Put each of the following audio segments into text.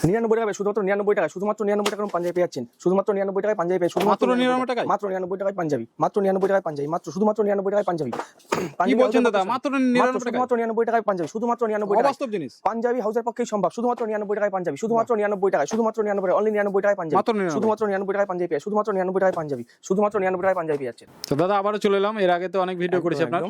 নিরানব্বই টাকা শুধুমাত্র নিরানব্বই টাকা শুধুমাত্র নিরানব্বই টাকা পাঞ্জাবি পেয়ে যাচ্ছেন শুধুমাত্র নিরানব্বই টাকায় পাঞ্জাবি পেয়ে শুধুমাত্র মাত্র 99 টাকায়? মাত্র নিরানব্বই টাকায় পাঞ্জাবি মাত্র নিরানব্বই টাকায় পাঞ্জাবি মাত্র শুধুমাত্র নিরানব্বই টাকায় পাঞ্জাবি কি বলছেন দাদা মাত্র নিরানব্বই টাকা শুধুমাত্র নিরানব্বই টাকায় পাঞ্জাবি শুধুমাত্র নিরানব্বই টাকায় অবাস্তব জিনিস পাঞ্জাবি হাউসের পক্ষেই সম্ভব শুধুমাত্র নিরানব্বই টাকায় পাঞ্জাবি শুধুমাত্র নিরানব্বই টাকায় শুধুমাত্র নিরানব্বই অনলি নিরানব্বই টাকায় পাঞ্জাবি শুধুমাত্র নিরানব্বই টাকায় পাঞ্জাবি পেয়ে শুধুমাত্র নিরানব্বই টাকায় পাঞ্জাবি শুধুমাত্র নিরানব্বই টাকায় পাঞ্জাবি পেয়ে যাচ্ছেন তো দাদা আবারও চলে এলাম এর আগে তো অনেক ভিডিও করেছি আপনার।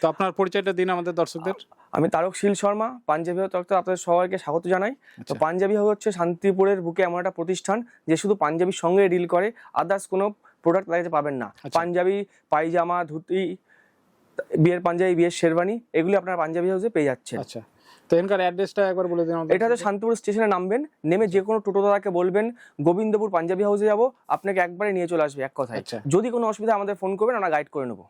তো আপনার পরিচয়টা দিন আমাদের দর্শকদের। আমি তারক শীল শর্মা পাঞ্জাবি হাউস তরফ আপনাদের সবাইকে স্বাগত জানাই। তো আচ্ছা। পাঞ্জাবি হাউস হচ্ছে শান্তিপুরের বুকে এমন একটা প্রতিষ্ঠান যে শুধু পাঞ্জাবির সঙ্গে ডিল করে আদার্স কোনো প্রোডাক্ট তাদের পাবেন না। আচ্ছা। পাঞ্জাবি পায়জামা ধুতি বিয়ের পাঞ্জাবি বিয়ের শেরবানি এগুলি আপনারা পাঞ্জাবি হাউসে পেয়ে যাচ্ছেন। আচ্ছা। তো এখানকার অ্যাড্রেসটা একবার বলে দিন আমাদের। এটা হচ্ছে শান্তিপুর স্টেশনে নামবেন নেমে যে কোনো টোটো দাদাকে বলবেন গোবিন্দপুর পাঞ্জাবি হাউসে যাব আপনাকে একবারে নিয়ে চলে আসবে এক কথায়। আচ্ছা। যদি কোনো অসুবিধা আমাদের ফোন করবেন আমরা গাইড করে নেব।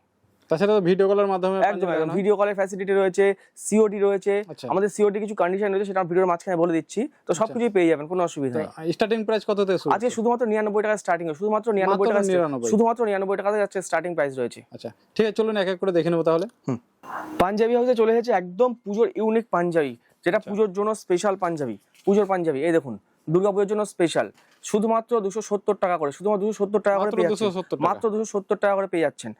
তাছাড়া তো ভিডিও কলের মাধ্যমে একদম ভিডিও কলের ফ্যাসিলিটি রয়েছে সিওডি রয়েছে। আচ্ছা। আমাদের সিওডি কিছু কন্ডিশন রয়েছে সেটা ভিডিওর মাঝখানে বলে দিচ্ছি। তো সবকিছুই পেয়ে যাবেন কোনো অসুবিধা নেই। স্টার্টিং প্রাইস কত থেকে শুরু আজকে শুধুমাত্র নিরানব্বই টাকা স্টার্টিং শুধুমাত্র নিরানব্বই মাত্র টাকা 99 শুধুমাত্র নিরানব্বই টাকাতে যাচ্ছে স্টার্টিং প্রাইস রয়েছে। আচ্ছা ঠিক আছে চলুন এক এক করে দেখে নেব তাহলে। পাঞ্জাবি হাউসে চলে এসেছে একদম পুজোর ইউনিক পাঞ্জাবি যেটা আচ্ছা। পুজোর জন্য স্পেশাল পাঞ্জাবি পুজোর পাঞ্জাবি। এই দেখুন দুর্গাপুজোর জন্য স্পেশাল শুধুমাত্র দুশো সত্তর টাকা করে শুধুমাত্র দুশো সত্তর টাকা করে মাত্র পেয়ে যাচ্ছেন। মাত্র দুশো সত্তর টাকা করে পেয়ে যাচ্ছেন।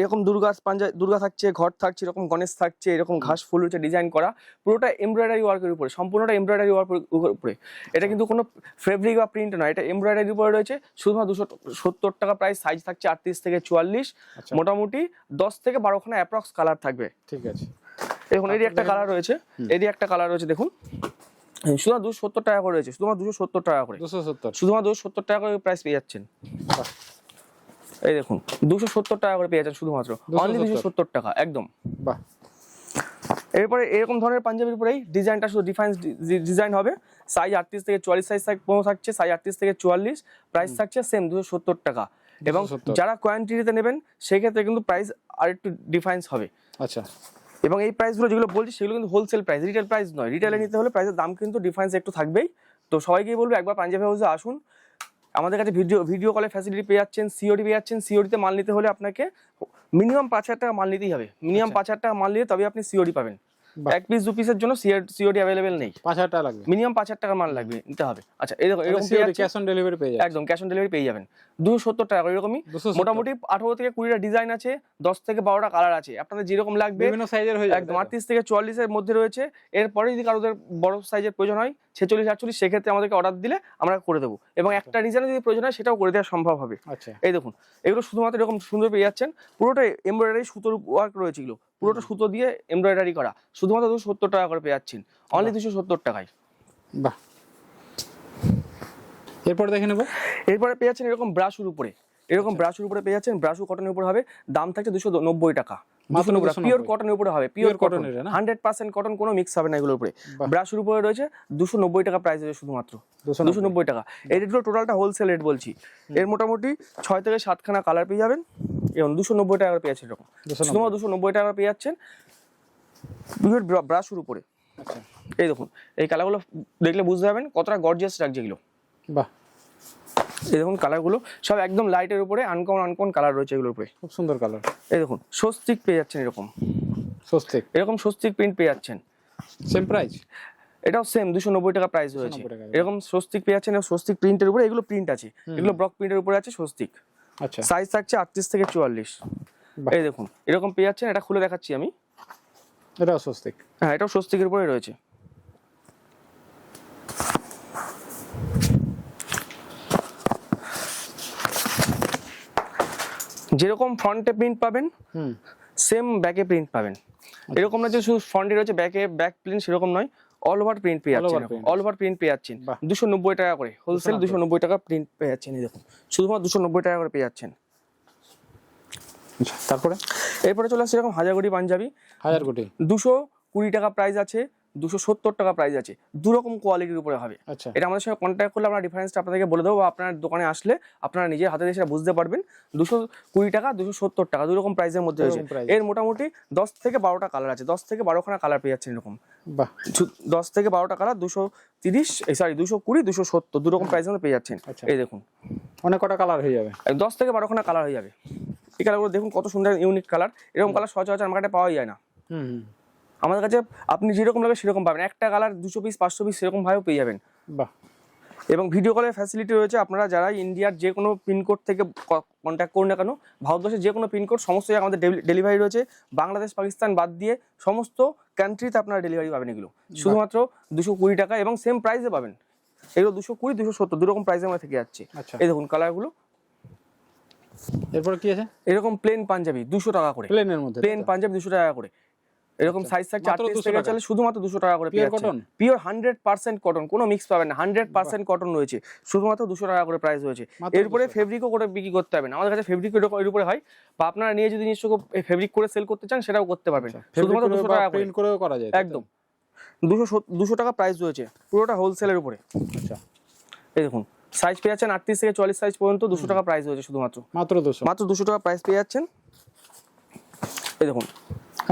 এরকম দুর্গা পাঞ্জাবি দুর্গা থাকছে ঘর থাকছে এরকম গণেশ থাকছে এরকম ঘাস ফুল হচ্ছে ডিজাইন করা পুরোটা এমব্রয়ডারি ওয়ার্কের উপরে সম্পূর্ণটা এমব্রয়ডারি ওয়ার্কের উপরে এটা কিন্তু কোনো ফেব্রিক বা প্রিন্ট নয় এটা এমব্রয়ডারির উপরে রয়েছে শুধুমাত্র দুশো সত্তর টাকা প্রাইস সাইজ থাকছে আটত্রিশ থেকে চুয়াল্লিশ আচ্ছা। মোটামুটি দশ থেকে বারোখানা অ্যাপ্রক্স কালার থাকবে। ঠিক আছে। দেখুন এরই একটা কালার রয়েছে এরই একটা কালার রয়েছে দেখুন। শুধু দুশো সত্তর টাকা করে রয়েছে শুধুমাত্র দুশো সত্তর টাকা করে। দুশো সত্তর। শুধুমাত্র দুশো সত্তর টাকা করে প্রাইস পেয়ে যাচ্ছেন। এই দেখুন দুশো সত্তর টাকা করে পেয়ে যাচ্ছেন শুধুমাত্র। অনলি দুশো সত্তর টাকা একদম। বাহ। এরপরে এরকম ধরনের পাঞ্জাবির উপরেই ডিজাইনটা শুধু ডিফাইন্স ডিজাইন হবে। সাইজ আটত্রিশ থেকে চুয়াল্লিশ সাইজ পনেরো থাকছে সাইজ আটত্রিশ থেকে চুয়াল্লিশ প্রাইস থাকছে সেম দুশো সত্তর টাকা। এবং যারা কোয়ান্টিটিতে নেবেন সেক্ষেত্রে কিন্তু প্রাইস আর একটু ডিফারেন্স হবে। আচ্ছা। এবং এই প্রাইসগুলো যেগুলো বলছি সেগুলো কিন্তু হোলসেল প্রাইস রিটেল প্রাইস নয়। রিটেলে নিতে হলে প্রাইসের দাম কিন্তু ডিফারেন্স একটু থাকবেই। তো সবাইকেই বলব একবার পাঞ্জাবি হাউসে আসুন। আমাদের কাছে ভিডিও ভিডিও কলের ফ্যাসিলিটি পেয়ে যাচ্ছেন সিওডি পেয়ে যাচ্ছেন। সিওডিতে মাল নিতে হলে আপনাকে মিনিমাম পাঁচ হাজার টাকা মাল নিতেই হবে। মিনিমাম পাঁচ হাজার টাকা মাল নিলে তবে আপনি সিওডি পাবেন। এক পিস দু পিসের জন্য সিওডি অ্যাভেলেবেল নেই। পাঁচ হাজার টাকা লাগবে। মিনিমাম পাঁচ হাজার টাকা মাল লাগবে নিতে হবে। আচ্ছা দেখো এরকম ক্যাশ অন ডেলিভারি পেয়ে যাবে একদম ক্যাশ অন ডেলিভারি পেয়ে যাবেন। দুশো সত্তর টাকা এরকমই মোটামুটি আঠারো থেকে কুড়িটা ডিজাইন আছে দশ থেকে বারোটা কালার আছে। আপনাদের যেরকম লাগবে বিভিন্ন সাইজের হয়ে একদম আটত্রিশ থেকে চুয়াল্লিশের মধ্যে রয়েছে। এরপরে যদি কারোদের বড় সাইজের প্রয়োজন হয় ছেচল্লিশ আটচল্লিশ সেক্ষেত্রে আমাদেরকে অর্ডার দিলে আমরা করে দেবো। এবং একটা ডিজাইনে যদি প্রয়োজন হয় সেটাও করে দেওয়া সম্ভব হবে। আচ্ছা। এই দেখুন এগুলো শুধুমাত্র এরকম সুন্দর পেয়ে যাচ্ছেন। পুরোটাই এমব্রয়ডারি সুতোর ওয়ার্ক রয়েছে পুরোটা সুতো দিয়ে এমব্রয়ডারি করা। শুধুমাত্র দুশো সত্তর টাকা করে পেয়ে যাচ্ছেন অনলি দুশো সত্তর টাকায়। বাহ। এরপরে দেখে নেব। এরপরে পেয়ে যাচ্ছেন এরকম ব্রাশুর উপরে। এরকম ব্রাশুর উপরে পেয়ে যাচ্ছেন ব্রাশু কটনের উপর হবে। দাম থাকছে দুশো নব্বই টাকা। পিওর 290 কটনের উপরে হবে পিওর Pure কটন cotton এটা না? হান্ড্রেড পার্সেন্ট কটন কোনো মিক্স হবে না এগুলোর উপরে। ব্রাশুর উপরে রয়েছে দুশো নব্বই টাকা প্রাইস রয়েছে শুধুমাত্র। দুশো নব্বই। টাকা। এই রেটগুলো টোটালটা হোলসেল রেট বলছি। এর মোটামুটি ছয় থেকে সাতখানা কালার পেয়ে যাবেন। এবং দুশো নব্বই টাকা পেয়ে যাচ্ছেন এরকম। শুধুমাত্র দুশো নব্বই টাকা পেয়ে যাচ্ছেন। পিওর ব্রাশুর উপরে। আচ্ছা। এই দেখুন এই কালারগুলো দেখলে বুঝতে পারবেন কতটা গর্জিয়াস লাগছে এগুলো। বাহ। দেখুন কালারগুলো সব একদম লাইটের উপরে আনকমন আনকমন কালার রয়েছে এগুলোর উপরে। খুব সুন্দর কালার এই দেখুন স্বস্তিক পেয়ে যাচ্ছেন এরকম। স্বস্তিক। এরকম স্বস্তিক প্রিন্ট পেয়ে যাচ্ছেন। সেম প্রাইস এটাও সেম দুশো নব্বই টাকা প্রাইস রয়েছে। 290 এরকম স্বস্তিক পেয়ে যাচ্ছেন স্বস্তিক প্রিন্টের উপরে এগুলো প্রিন্ট আছে। এগুলো ব্লক প্রিন্টের উপরে আছে স্বস্তিক। আচ্ছা। সাইজ থাকছে আটত্রিশ থেকে চুয়াল্লিশ। এই দেখুন এরকম পেয়ে যাচ্ছেন এটা খুলে দেখাচ্ছি আমি। এটাও স্বস্তিক। হ্যাঁ এটাও স্বস্তিকের উপরে রয়েছে। যেরকম ফ্রন্টে প্রিন্ট পাবেন হুম। সেম ব্যাকে প্রিন্ট পাবেন। এরকম না যে শুধু ফ্রন্টে রয়েছে ব্যাকে ব্যাক প্রিন্ট সেরকম নয় অল ওভার প্রিন্ট পেয়ে যাচ্ছেন অল ওভার প্রিন্ট পেয়ে যাচ্ছেন। দুশো নব্বই টাকা করে হোলসেল দুশো নব্বই। টাকা প্রিন্ট পেয়ে যাচ্ছেন এই দেখুন। শুধুমাত্র দুশো নব্বই টাকা করে পেয়ে যাচ্ছেন। আচ্ছা তারপরে? এরপরে চলে আসছে এরকম হাজারগুড়ি পাঞ্জাবি। হাজার কোটি দুশো কুড়ি টাকা প্রাইস আছে দুশো সত্তর টাকা প্রাইস আছে। দু রকম কোয়ালিটির উপরে হবে। আচ্ছা। এটা আমাদের সঙ্গে কন্ট্যাক্ট করলে আমরা ডিফারেন্সটা আপনাদেরকে বলে দেবো। বা আপনার দোকানে আসলে আপনারা নিজের হাতে দিয়ে সেটা বুঝতে পারবেন। দুশো কুড়ি টাকা দুশো সত্তর টাকা দু রকম প্রাইসের মধ্যে রয়েছে। এর মোটামুটি দশ থেকে বারোটা কালার আছে। দশ থেকে বারোখানা কালার পেয়ে যাচ্ছেন এরকম। বাহ। দশ থেকে বারোটা কালার দুশো তিরিশ সরি দুশো কুড়ি দুশো সত্তর দু রকম প্রাইসের মধ্যে পেয়ে যাচ্ছেন। আচ্ছা। এই দেখুন। অনেক কটা কালার হয়ে যাবে। দশ থেকে বারোখানা কালার হয়ে যাবে। এই কালারগুলো দেখুন কত সুন্দর ইউনিক কালার এরকম কালার সচরাচর আমার কাছে পাওয়া যায় না। হুম হুম। আমাদের কাছে আপনি যেরকম লাগবে সেরকম পাবেন। একটা কালার দুশো পিস পাঁচশো পিস সেরকম ভাবেও পেয়ে যাবেন। বাহ। এবং ভিডিও কলের ফ্যাসিলিটি রয়েছে আপনারা যারা ইন্ডিয়ার যে কোনো পিনকোড থেকে কন্ট্যাক্ট করুন না কেন ভারতবর্ষের যে কোনো পিনকোড সমস্ত জায়গায় আমাদের ডেলিভারি রয়েছে। বাংলাদেশ পাকিস্তান বাদ দিয়ে সমস্ত কান্ট্রিতে আপনারা ডেলিভারি পাবেন এগুলো। শুধুমাত্র দুশো কুড়ি টাকা এবং সেম প্রাইসে পাবেন। এগুলো দুশো কুড়ি দুশো সত্তর দুরকম প্রাইসে আমরা থেকে যাচ্ছে। আচ্ছা। এই দেখুন কালারগুলো এরপর কি আছে? এরকম প্লেন পাঞ্জাবি দুশো টাকা করে। প্লেনের মধ্যে। প্লেন পাঞ্জাবি দুশো টাকা করে। এরকম সাইজ থাকছে মাত্র আটত্রিশ থেকে চলে শুধুমাত্র দুশো টাকা করে Pure cotton? Pure hundred percent cotton কোনো মিক্স পাবেন না। হান্ড্রেড পার্সেন্ট কটন রয়েছে শুধুমাত্র দুশো টাকা করে প্রাইস রয়েছে এরপরে 200 ফেব্রিকও করে বিক্রি করতে হবে না। আমাদের কাছে ফেব্রিক এর উপরে হয় বা আপনারা নিয়ে যদি নিজস্ব ফেব্রিক করে সেল করতে চান সেটাও করতে পারবেন। শুধুমাত্র দুশো টাকা প্রিন্ট করেও করা যায় একদম। দুশো দুশো টাকা প্রাইস রয়েছে পুরোটা হোলসেলের উপরে। আচ্ছা। এই দেখুন সাইজ পেয়ে যাচ্ছেন আটত্রিশ থেকে চল্লিশ সাইজ পর্যন্ত দুশো টাকা প্রাইস রয়েছে শুধুমাত্র। মাত্র দুশো। মাত্র দুশো টাকা প্রাইস পেয়ে যাচ্ছেন। এই দেখুন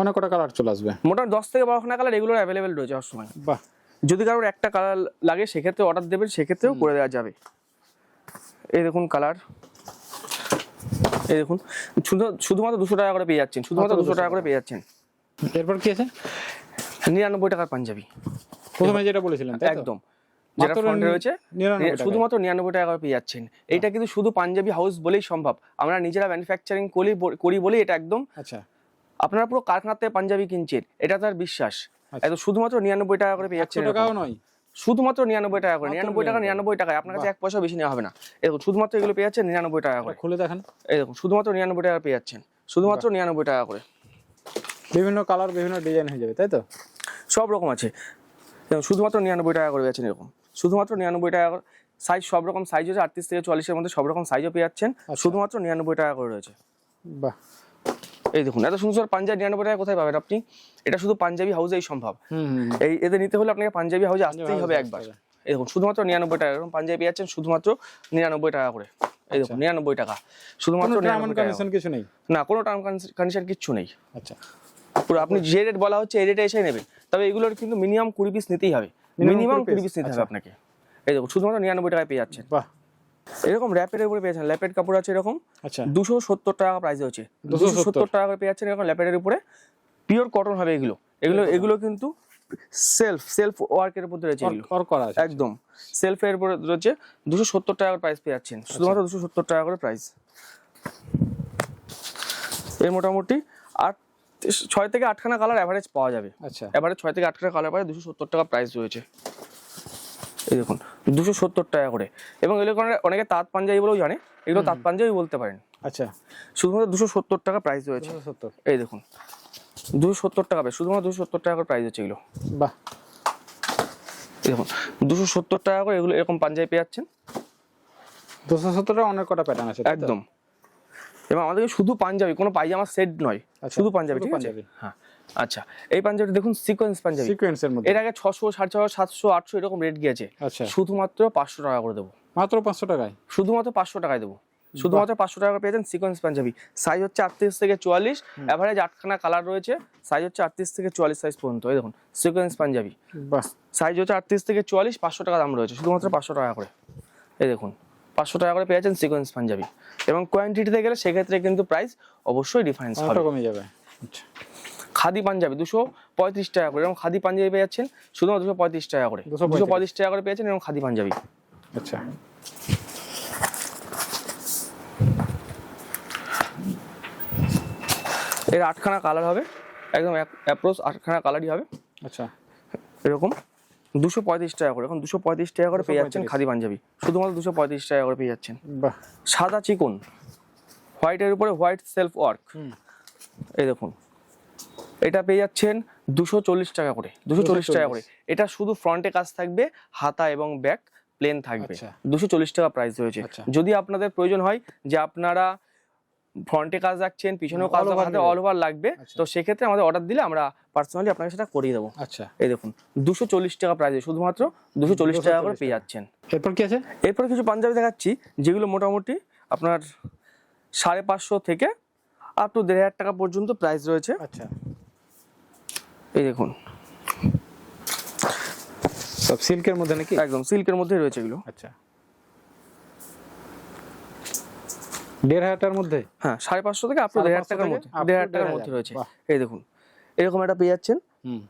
অনেক কটা কালার চলে আসবে? মোটামুটি দশ থেকে বারোখানা কালার এগুলোর অ্যাভেলেবেল রয়েছে সবসময়। বাহ। যদি কারোর একটা কালার লাগে সেক্ষেত্রে অর্ডার দেবেন সেক্ষেত্রেও করে দেওয়া যাবে। এই দেখুন কালার এই দেখুন শুধু শুধুমাত্র দুশো টাকা করে পেয়ে যাচ্ছেন শুধুমাত্র দুশো টাকা করে পেয়ে যাচ্ছেন। এরপর কি আছে? নিরানব্বই টাকার পাঞ্জাবি। প্রথমে যেটা বলেছিলেন একদম। যেটা ফ্রন্টে রয়েছে শুধুমাত্র নিরানব্বই টাকা করে পেয়ে যাচ্ছেন। এটা কিন্তু শুধু পাঞ্জাবি হাউস বলেই সম্ভব। আমরা নিজেরা ম্যানুফ্যাকচারিং করি করি বলেই এটা একদম আচ্ছা। আপনারা পুরো কারখানার থেকে পাঞ্জাবি কিনছেন এটা তার বিশ্বাস। আচ্ছা। একদম শুধুমাত্র নিরানব্বই টাকা করে পেয়ে যাচ্ছেন এরকম। টাকাও নয়। শুধুমাত্র নিরানব্বই টাকা করে নিরানব্বই টাকা নিরানব্বই। টাকায়। আপনার কাছে এক পয়সা বেশি নেওয়া হবে না। এরকম শুধুমাত্র এগুলো পেয়ে যাচ্ছেন নিরানব্বই টাকা করে। খুলে দেখেন। এই দেখুন শুধুমাত্র নিরানব্বই টাকা পেয়ে যাচ্ছেন। শুধুমাত্র নিরানব্বই টাকা করে। বিভিন্ন কালার বিভিন্ন ডিজাইন হয়ে যাবে তাই তো? সব রকম আছে। শুধুমাত্র নিরানব্বই টাকা করে যাচ্ছেন এরকম। শুধুমাত্র নিরানব্বই টাকা করে। সাইজ সব রকম সাইজ হচ্ছে আটত্রিশ থেকে চুয়াল্লিশের মধ্যে সব রকম সাইজও পেয়ে যাচ্ছেন। শুধুমাত্র নিরানব্বই টাকা করে রয়েছে। বাহ। এই দেখুন এত সুন্দর পাঞ্জাবি নিরানব্বই টাকা কোথায় পাবেন আপনি? এটা শুধু পাঞ্জাবি হাউসেই সম্ভব। এই এদের নিতে হলে আপনাকে পাঞ্জাবি হাউসে আসতেই হবে একবার। এই দেখুন শুধুমাত্র নিরানব্বই টাকা এরকম পাঞ্জাবি যাচ্ছেন শুধুমাত্র নিরানব্বই টাকা করে। এই দেখুন নিরানব্বই টাকা। শুধুমাত্র কিছু নেই? না কোনো টার্ম কন্ডিশন কিচ্ছু নেই। আচ্ছা। পুরো আপনি যে রেট বলা হচ্ছে এই রেটে এসে নেবেন। তবে এগুলোর কিন্তু মিনিমাম কুড়ি পিস নিতেই হবে। মিনিমাম কুড়ি পিস নিতে আচ্ছা। হবে আপনাকে। এই দেখুন শুধুমাত্র নিরানব্বই টাকায় পেয়ে যাচ্ছেন। বাহ। এরকম র্যাপের উপরে পেয়েছেন ল্যাপের কাপড় আছে এরকম। আচ্ছা। দুশো সত্তর টাকা প্রাইস হচ্ছে। 270 দুশো সত্তর টাকা করে পেয়ে যাচ্ছেন এরকম ল্যাপেটের উপরে। পিওর কটন হবে এগুলো। এগুলো এগুলো কিন্তু সেলফ সেলফ ওয়ার্কের উপর রয়েছে করা আছে। একদম। সেলফের উপরে রয়েছে দুশো সত্তর টাকা প্রাইস পেয়ে যাচ্ছেন। শুধুমাত্র দুশো সত্তর টাকা করে প্রাইস এর মোটামুটি আট ছয় থেকে আটখানা কালার অ্যাভারেজ পাওয়া যাবে। আচ্ছা। এবারে ছয় থেকে আটখানা কালার পাওয়া দুশো সত্তর টাকা প্রাইস রয়েছে। এই দেখুন দুশো সত্তর টাকা করে। এবং এগুলো অনেকে- তাঁত পাঞ্জাবি বলেও জানে এগুলো তাঁত পাঞ্জাবি বলতে পারেন। আচ্ছা। শুধুমাত্র দুশো সত্তর টাকা প্রাইস রয়েছে। সত্তর। এই দেখুন দুশো সত্তর টাকা শুধুমাত্র দুশো সত্তর টাকা করে প্রাইস হচ্ছে এগুলো। বাহ। দেখুন দুশো সত্তর টাকা করে এগুলো এরকম পাঞ্জাবি পেয়ে যাচ্ছেন। দুশো সত্তর টাকা অনেক কটা প্যাটার্ন আছে একদম। এবং আমাদেরকে শুধু পাঞ্জাবি কোনো পায়জামা সেট নয় আচ্ছা, শুধু পাঞ্জাবি ঠিক আছে? পাঞ্জাবি। হ্যাঁ আচ্ছা এই পাঞ্জাবিটা দেখুন সিকোয়েন্স পাঞ্জাবি। সিকোয়েন্সের মধ্যে। এর আগে ছশো সাড়ে ছশো সাতশো আটশো এরকম রেট গিয়েছে। আচ্ছা। শুধুমাত্র পাঁচশো টাকা করে দেবো। মাত্র পাঁচশো টাকায়? শুধুমাত্র পাঁচশো টাকায় দেবো। শুধুমাত্র পাঁচশো টাকা করে পেয়েছেন সিকোয়েন্স পাঞ্জাবি। সাইজ হচ্ছে আটত্রিশ থেকে চুয়াল্লিশ। অ্যাভারেজ আটখানা কালার রয়েছে। সাইজ হচ্ছে আটত্রিশ থেকে চুয়াল্লিশ সাইজ পর্যন্ত। এই দেখুন সিকোয়েন্স পাঞ্জাবি। বাহ। সাইজ হচ্ছে আটত্রিশ থেকে চুয়াল্লিশ পাঁচশো টাকা দাম রয়েছে। শুধুমাত্র পাঁচশো টাকা করে। এই দেখুন। পাঁচশো টাকা করে পেয়ে যাচ্ছেন সিকোয়েন্স পাঞ্জাবি। এবং কোয়ান্টিটিতে গেলে সেক্ষেত্রে কিন্তু প্রাইস অবশ্যই ডিফারেন্স হবে। কমে যাবে। আচ্ছা। খাদি পাঞ্জাবি দুশো পঁয়ত্রিশ টাকা করে এবং খাদি পাঞ্জাবি পেয়ে যাচ্ছেন শুধুমাত্র দুশো পঁয়ত্রিশ টাকা করে। 235 দুশো পঁয়ত্রিশ টাকা করে পেয়েছেন এবং খাদি পাঞ্জাবি। আচ্ছা। এর আটখানা কালার হবে। একদম অ্যাপ্রোচ আটখানা কালারই হবে। আচ্ছা। এরকম। দুশো পঁয়ত্রিশ টাকা করে। এখন দুশো পঁয়ত্রিশ টাকা করে পেয়ে যাচ্ছেন খাদি পাঞ্জাবি। শুধুমাত্র দুশো পঁয়ত্রিশ টাকা করে পেয়ে যাচ্ছেন। সাদা চিকন। হোয়াইটের উপরে হোয়াইট সেলফ ওয়ার্ক। এই দেখুন। এটা পেয়ে যাচ্ছেন দুশো চল্লিশ টাকা করে। দুশো চল্লিশ টাকা করে। এটা শুধু ফ্রন্টে কাজ থাকবে হাতা এবং ব্যাক প্লেন থাকবে। আচ্ছা। দুশো চল্লিশ টাকা প্রাইস রয়েছে। আচ্ছা। যদি আপনাদের প্রয়োজন হয় যে আপনারা ফ্রন্টে কাজ রাখছেন পিছনেও কাজ হাতে অল ওভার লাগবে। আচ্ছা। তো সেক্ষেত্রে আমাদের অর্ডার দিলে আমরা পার্সোনালি আপনাকে সেটা করিয়ে দেবো। আচ্ছা। এই দেখুন দুশো চল্লিশ টাকা প্রাইসে শুধুমাত্র দুশো চল্লিশ টাকা করে পেয়ে যাচ্ছেন। এরপর কি আছে? এরপর কিছু পাঞ্জাবি দেখাচ্ছি যেগুলো মোটামুটি আপনার সাড়ে পাঁচশো থেকে আপ টু দেড় হাজার টাকা পর্যন্ত প্রাইস রয়েছে। আচ্ছা। এই দেখুন। সব সিল্কের মধ্যে নাকি? একদম সিল্কের মধ্যে রয়েছে এগুলো। আচ্ছা। দেড় হাজারটার মধ্যে? হ্যাঁ সাড়ে পাঁচশো থেকে আপ দেড় হাজার টাকার মধ্যে। দেড় হাজার টাকার মধ্যে রয়েছে। এই দেখুন এরকম একটা পেয়ে যাচ্ছেন। হুম।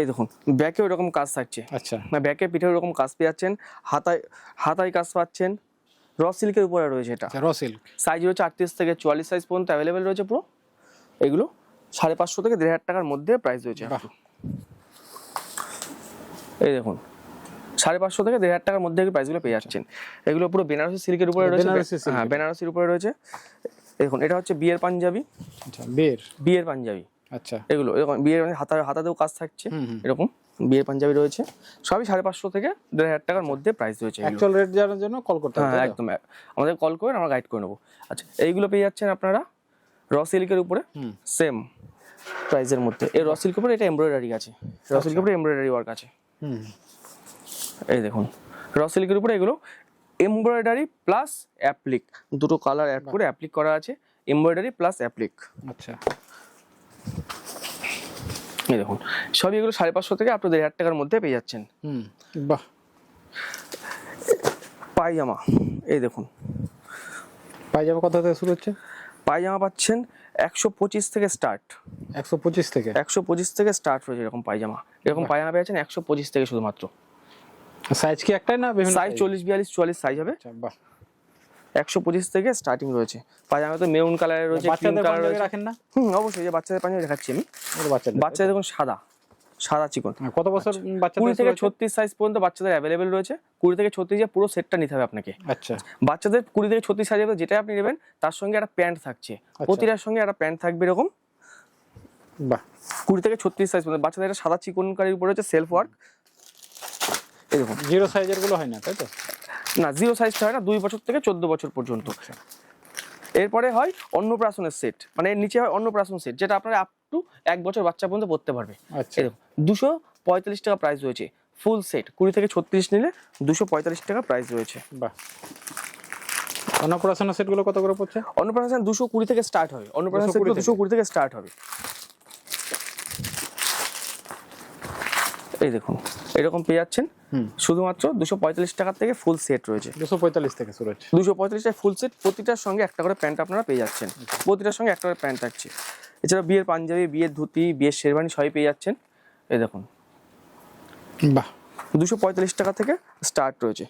এই দেখুন ব্যাকেও এরকম কাজ থাকছে। আচ্ছা। না ব্যাকে পিঠে এরকম কাজ পেয়ে যাচ্ছেন। হাতায় হাতায় কাজ পাচ্ছেন। র সিল্কের উপরে রয়েছে এটা। Raw silk. সাইজ রয়েছে আটত্রিশ থেকে চুয়াল্লিশ সাইজ পর্যন্ত অ্যাভেলেবেল রয়েছে পুরো। এগুলো সাড়ে পাঁচশো থেকে দেড় হাজার টাকার মধ্যে প্রাইস রয়েছে। এই দেখুন সাড়ে পাঁচশো থেকে দেড় হাজার টাকার মধ্যে প্রাইসগুলো পেয়ে যাচ্ছেন। এগুলো পুরো বেনারসি সিল্কের উপরে রয়েছে। হ্যাঁ বেনারসির উপরে রয়েছে। দেখুন এটা হচ্ছে বিয়ের পাঞ্জাবি। আচ্ছা বের বিয়ের পাঞ্জাবি। আচ্ছা। এগুলো এরকম বিয়ের হাতা হাতাতেও কাজ থাকছে। এরকম বিয়ের পাঞ্জাবি রয়েছে। সবই সাড়ে পাঁচশো থেকে দেড় হাজার টাকার মধ্যে প্রাইস রয়েছে অ্যাকচুয়াল রেট জানার জন্য কল করতে হ্যাঁ একদম। আমাদের কল করে আমরা গাইড করে নেব। আচ্ছা এইগুলো পেয়ে যাচ্ছেন আপনারা র সিল্কের উপরে। হুম। সেম প্রাইসের মধ্যে। এই র সিল্কের উপরে এটা এমব্রয়ডারি আছে। র সিল্কের উপরে এমব্রয়ডারি ওয়ার্ক আছে। হুম। এই দেখুন। র সিল্কের উপরে এগুলো এমব্রয়ডারি প্লাস অ্যাপ্লিক দুটো কালার অ্যাড করে অ্যাপ্লিক করা আছে এমব্রয়ডারি প্লাস অ্যাপ্লিক আচ্ছা। এই দেখুন সবই এগুলো সাড়ে পাঁচশো থেকে আপনার দেড় হাজার টাকার মধ্যে পেয়ে যাচ্ছেন। হুম বাহ। পায়জামা এই দেখুন। পায়জামা কত থেকে শুরু হচ্ছে? পায়জামা পাচ্ছেন একশো পঁচিশ থেকে স্টার্ট একশো পঁচিশ থেকে? একশো পঁচিশ থেকে স্টার্ট হয়েছে এরকম পায়জামা। এরকম পায়জামা পেয়েছেন একশো পঁচিশ থেকে শুধুমাত্র। সাইজ কি একটাই না সাইজ চল্লিশ বিয়াল্লিশ চুয়াল্লিশ সাইজ হবে। আচ্ছা বাহ। একশো পঁচিশ থেকে স্টার্টিং রয়েছে। পায়জামা তো মেরুন কালারের রয়েছে ক্রিম কালার রয়েছে। রাখেন না? হুম অবশ্যই যে বাচ্চাদের পাঞ্জাবি দেখাচ্ছি আমি। বাচ্চাদের বাচ্চাদের দেখুন সাদা সাদা চিকন। হ্যাঁ, কত বছর কুড়ি বাচ্চাদের থেকে শুরু হচ্ছে? ছত্রিশ সাইজ পর্যন্ত বাচ্চাদের অ্যাভেলেবেল রয়েছে। কুড়ি থেকে ছত্রিশে পুরো সেটটা নিতে হবে আপনাকে। আচ্ছা। বাচ্চাদের কুড়ি থেকে ছত্রিশ সাইজের যেটা আপনি নেবেন তার সঙ্গে একটা প্যান্ট থাকছে। প্রতিটার সঙ্গে একটা প্যান্ট থাকবে এরকম। বাহ। কুড়ি থেকে ছত্রিশ সাইজ পর্যন্ত। বাচ্চাদের একটা সাদা চিকন কারির উপরে হচ্ছে সেলফ ওয়ার্ক দেখুন জিরো সাইজেরগুলো হয় না তাই তো? না জিরো সাইজটা হয় না দুই বছর থেকে চোদ্দ বছর পর্যন্ত। এরপরে হয় অন্নপ্রাশনের সেট। মানে এর নিচে হয় অন্নপ্রাশন সেট যেটা আপনারা আপ টু এক বছর বাচ্চা পর্যন্ত পড়তে পারবে। আচ্ছা। দেখুন দুশো পঁয়তাল্লিশ টাকা প্রাইস রয়েছে ফুল সেট কুড়ি থেকে ছত্রিশ নিলে দুশো পঁয়তাল্লিশ টাকা প্রাইস রয়েছে। বাহ। অন্নপ্রাশনের সেটগুলো কত করে পড়ছে? অন্নপ্রাশন দুশো কুড়ি থেকে স্টার্ট হবে। অন্নপ্রাশন 220 সেটগুলো দুশো কুড়ি থেকে স্টার্ট হবে। এই দেখুন এরকম পেয়ে যাচ্ছেন। শুধুমাত্র দুশো পঁয়তাল্লিশ টাকার থেকে ফুল সেট রয়েছে। দুশো পঁয়তাল্লিশ থেকে শুরু হচ্ছে। দুশো পঁয়তাল্লিশ ফুল সেট প্রতিটার সঙ্গে একটা করে প্যান্ট আপনারা পেয়ে যাচ্ছেন। প্রতিটার সঙ্গে একটা করে প্যান্ট থাকছে। এছাড়া বিয়ের পাঞ্জাবি বিয়ের ধুতি বিয়ের শেরবানি সবই পেয়ে যাচ্ছেন। এই দেখুন। বাহ। দুশো পঁয়তাল্লিশ টাকা থেকে স্টার্ট রয়েছে।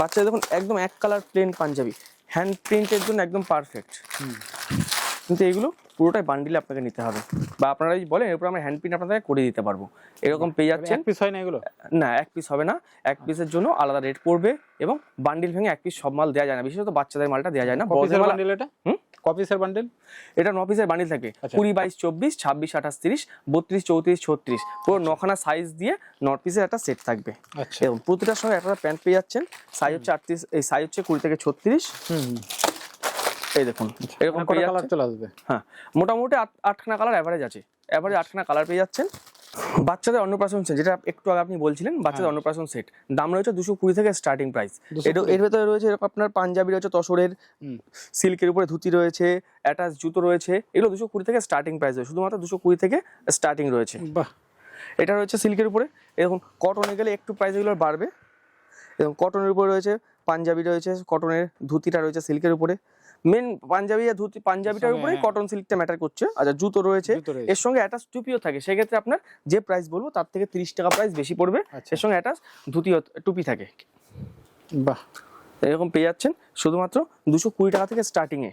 বাচ্চাদের দেখুন একদম এক কালার প্লেন পাঞ্জাবি। হ্যান্ড প্রিন্টের জন্য একদম পারফেক্ট কিন্তু এগুলো পুরোটাই বান্ডিলে আপনাকে নিতে হবে। বা আপনারা যদি বলেন এরপর আমরা হ্যান্ড প্রিন্ট আপনাদের করে দিতে পারব। এরকম পেয়ে যাচ্ছেন। এক পিস হয় না এগুলো? না এক পিস হবে না। এক পিসের জন্য আলাদা রেট পড়বে এবং বান্ডিল ভেঙে এক পিস সব মাল দেওয়া যায় না। বিশেষত বাচ্চাদের মালটা দেওয়া যায় না। বড়দের মাল এটা? হুম? কপিসের বান্ডেল এটা ন পিসের বান্ডিল থাকে। আচ্ছা। কুড়ি বাইশ চব্বিশ ছাব্বিশ আঠাশ তিরিশ বত্রিশ চৌত্রিশ ছত্রিশ। পুরো নখানা সাইজ দিয়ে ন পিসের একটা সেট থাকবে। আচ্ছা। এবং প্রতিটার সঙ্গে একটা প্যান্ট পেয়ে যাচ্ছেন। সাইজ হচ্ছে আটত্রিশ এই সাইজ হচ্ছে কুড়ি থেকে ছত্রিশ। এই দেখুন এরকম মানে কালার চলে আসবে। হ্যাঁ মোটামুটি আট আটখানা কালার অ্যাভারেজ আছে। অ্যাভারেজ আটখানা কালার পেয়ে যাচ্ছেন। বাচ্চাদের অন্নপ্রাশন সেট যেটা একটু আগে আপনি বলছিলেন বাচ্চাদের অন্নপ্রাশন সেট দাম রয়েছে দুশো কুড়ি থেকে স্টার্টিং প্রাইস 220 এর ভেতরে রয়েছে আপনার পাঞ্জাবি রয়েছে তসরের সিল্কের উপরে ধুতি রয়েছে অ্যাটাচ জুতো রয়েছে এগুলো দুশো কুড়ি থেকে স্টার্টিং প্রাইস রয়েছে। শুধুমাত্র দুশো কুড়ি থেকে স্টার্টিং রয়েছে। বাহ। এটা রয়েছে সিল্কের উপরে। এরকম কটনে গেলে একটু প্রাইস এগুলো বাড়বে। এবং কটনের উপরে রয়েছে পাঞ্জাবি রয়েছে কটনের ধুতিটা রয়েছে সিল্কের উপরে। মেন পাঞ্জাবি আর ধুতি পাঞ্জাবিটার উপরেই। কটন সিল্কটা ম্যাটার করছে। আচ্ছা জুতো রয়েছে এর সঙ্গে অ্যাটাচ টুপিও থাকে। সেক্ষেত্রে আপনার যে প্রাইস বলব তার থেকে তিরিশ টাকা প্রাইস বেশি পড়বে। আচ্ছা। এর সঙ্গে অ্যাটাচ ধুতিও টুপি থাকে। বাহ। এরকম পেয়ে যাচ্ছেন শুধুমাত্র দুশো কুড়ি টাকা থেকে স্টার্টিং এ।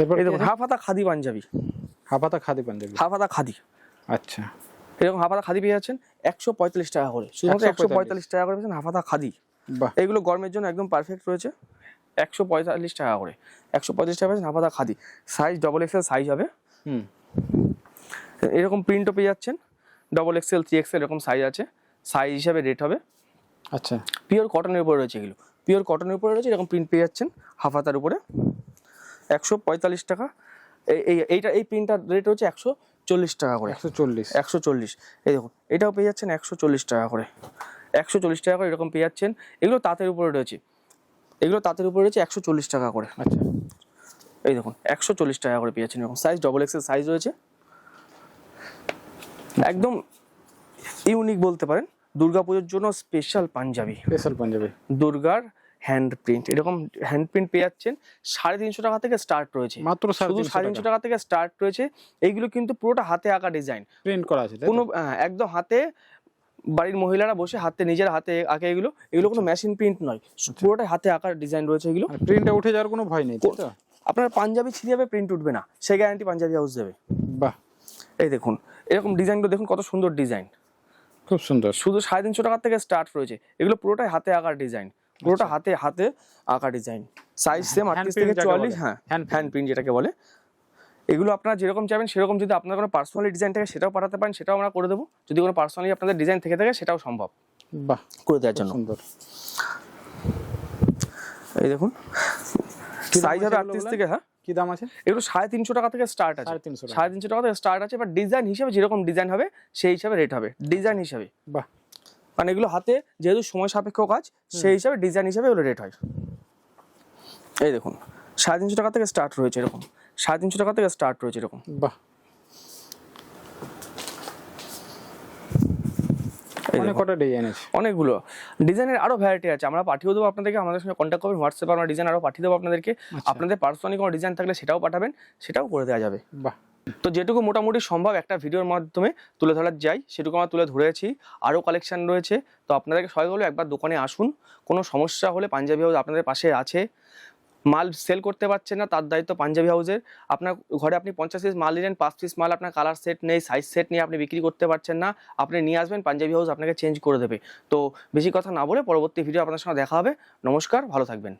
এরপর দেখুন হাফ হাতা খাদি পাঞ্জাবি। হাফাতা খাদি পাঞ্জাবি। হাফ হাতা খাদি। আচ্ছা। এরকম হাফ হাতা খাদি পেয়ে যাচ্ছেন একশো পঁয়তাল্লিশ টাকা করে। শুধুমাত্র একশো 145 পঁয়তাল্লিশ টাকা করে পেয়েছেন হাফ হাতা খাদি। বাহ। এগুলো গরমের জন্য একদম পারফেক্ট রয়েছে। একশো পঁয়তাল্লিশ টাকা করে। একশো পঁয়তাল্লিশ টাকা পেয়েছেন হাফাদা khadi. Size double XL size হবে। হুম। এরকম প্রিন্টও পেয়ে যাচ্ছেন। ডবল এক্সেল থ্রি এক্সেল এরকম সাইজ আছে। সাইজ হিসাবে রেট হবে। আচ্ছা। পিওর কটনের উপরে রয়েছে এগুলো। পিওর কটনের উপরে রয়েছে এরকম প্রিন্ট পেয়ে যাচ্ছেন হাফাতার উপরে। একশো পঁয়তাল্লিশ টাকা। এই এই এইটা এই প্রিন্টার রেট হচ্ছে একশো চল্লিশ টাকা করে। একশো চল্লিশ। একশো চল্লিশ। এই দেখুন এটাও পেয়ে যাচ্ছেন একশো চল্লিশ টাকা করে। একশো চল্লিশ টাকা করে এরকম পেয়ে যাচ্ছেন। এগুলো তাঁতের উপরে রয়েছে। এগুলো তাঁতের উপরে রয়েছে একশো চল্লিশ টাকা করে। আচ্ছা। এই দেখুন একশো চল্লিশ টাকা করে পেয়ে যাচ্ছেন এরকম। সাইজ ডবল এক্সেল সাইজ রয়েছে। একদম ইউনিক বলতে পারেন। দুর্গাপুজোর জন্য স্পেশাল পাঞ্জাবি। স্পেশাল পাঞ্জাবি। দুর্গার হ্যান্ড প্রিন্ট এরকম হ্যান্ড প্রিন্ট পেয়ে যাচ্ছেন। সাড়ে তিনশো টাকা থেকে স্টার্ট রয়েছে। মাত্র সাড়ে শুধু সাড়ে তিনশো টাকা। থেকে স্টার্ট রয়েছে। এইগুলো কিন্তু পুরোটা হাতে আঁকা ডিজাইন প্রিন্ট করা আছে কোনো হ্যাঁ, একদম হাতে বাড়ির মহিলারা বসে হাতে নিজের হাতে আঁকে এগুলো। এগুলো কোনো মেশিন প্রিন্ট নয়। পুরোটাই হাতে আঁকার ডিজাইন রয়েছে এগুলো। আর প্রিন্টে উঠে যাওয়ার কোনো ভয় নেই আপনার পাঞ্জাবি ছিঁড়ে যাবে প্রিন্ট উঠবে না। সেই গ্যারান্টি পাঞ্জাবি হাউস দেবে। বাহ। এই দেখুন এরকম ডিজাইনগুলো দেখুন কত সুন্দর ডিজাইন খুব সুন্দর। শুধু সাড়ে তিনশো টাকার থেকে স্টার্ট রয়েছে। এগুলো পুরোটাই হাতে আঁকার ডিজাইন পুরোটা হাতে হাতে আঁকা ডিজাইন সাইজ সেম আটত্রিশ থেকে চুয়াল্লিশ হ্যাঁ হ্যান্ড প্রিন্ট যেটাকে বলে। এগুলো আপনারা যেরকম চাইবেন সেরকম যদি আপনার কোনো পার্সোনালি ডিজাইন থাকে সেটাও পাঠাতে পারেন সেটাও আমরা করে দেবো। যদি কোনো পার্সোনালি আপনাদের ডিজাইন থেকে থাকে সেটাও সম্ভব। বাহ করে দেওয়ার জন্য। সুন্দর। এই দেখুন সাইজ হবে আটত্রিশ থেকে হ্যাঁ? কি দাম আছে? এগুলো সাড়ে তিনশো টাকা থেকে স্টার্ট আছে। সাড়ে তিনশো টাকা। সাড়ে তিনশো টাকা থেকে স্টার্ট আছে বাট ডিজাইন হিসেবে যেরকম ডিজাইন হবে সেই হিসাবে রেট হবে। ডিজাইন হিসাবে। বাহ। কারণ এগুলো হাতে যেহেতু সময় সাপেক্ষ কাজ সেই হিসাবে ডিজাইন হিসাবে এগুলো রেট হয়। এই দেখুন সাড়ে তিনশো টাকা থেকে স্টার্ট রয়েছে এরকম। সাড়ে তিনশো টাকা থেকে স্টার্ট রয়েছে এরকম। বাহ। এই কটা ডিজাইন আছে? অনেকগুলো। ডিজাইনের আরও ভ্যারাইটি আছে। আমরা পাঠিয়ে দেবো আপনাদেরকে আমাদের সঙ্গে কন্ট্যাক্ট করবেন হোয়াটসঅ্যাপে আমরা ডিজাইন আরও পাঠিয়ে দেবো আপনাদেরকে। আপনাদের পার্সোনালি কোনো ডিজাইন থাকলে সেটাও পাঠাবেন সেটাও করে দেওয়া যাবে। বাহ। তো যেটুকু মোটামুটি সম্ভব একটা ভিডিওর মাধ্যমে তুলে ধরার যাই সেটুকু আমরা তুলে ধরেছি। আরও কালেকশন রয়েছে। তো আপনাদেরকে সবাই বলব একবার দোকানে আসুন। কোনো সমস্যা হলে পাঞ্জাবি হাউস আপনাদের পাশে আছে। মাল সেল করতে পারছেন না, তার দায়িত্ব পাঞ্জাবি হাউসের আপনার ঘরে আপনি পঞ্চাশ পিস মাল নিলেন, পাঁচ পিস মাল আপনার কালার সেট নেই সাইজ সেট নিয়ে আপনি বিক্রি করতে পারছেন না, আপনি নিয়ে আসবেন, পাঞ্জাবি হাউস আপনাকে চেঞ্জ করে দেবে। তো বেশি কথা না বলে পরবর্তী ভিডিও আপনার সঙ্গে দেখা হবে। নমস্কার, ভালো থাকবেন।